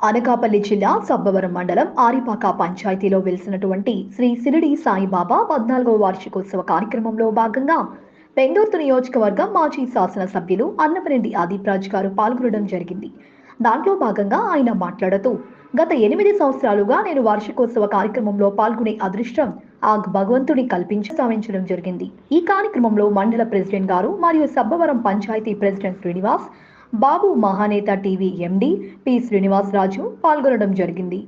అనకాపల్లి జిల్లా సబ్బవరం మండలం ఆరిపాక పంచాయతీలో వెలిసినటువంటి శ్రీ సిరిడి సాయిబాబా పద్నాలుగవ వార్షికోత్సవ కార్యక్రమంలో భాగంగా పెందూర్తు నియోజకవర్గం మాజీ శాసనసభ్యులు అన్నపరెడ్డి ఆదిప్రాజ్ గారు పాల్గొనడం జరిగింది. దాంట్లో భాగంగా ఆయన మాట్లాడుతూ గత ఎనిమిది సంవత్సరాలుగా నేను వార్షికోత్సవ కార్యక్రమంలో పాల్గొనే అదృష్టం ఆ భగవంతుని కల్పించి సాధించడం జరిగింది. ఈ కార్యక్రమంలో మండల ప్రెసిడెంట్ గారు మరియు Sabbavaram panchayati president Srinivas Babu Mahaneta TV MD P Srinivas Raju పాల్గొనడం జరిగింది.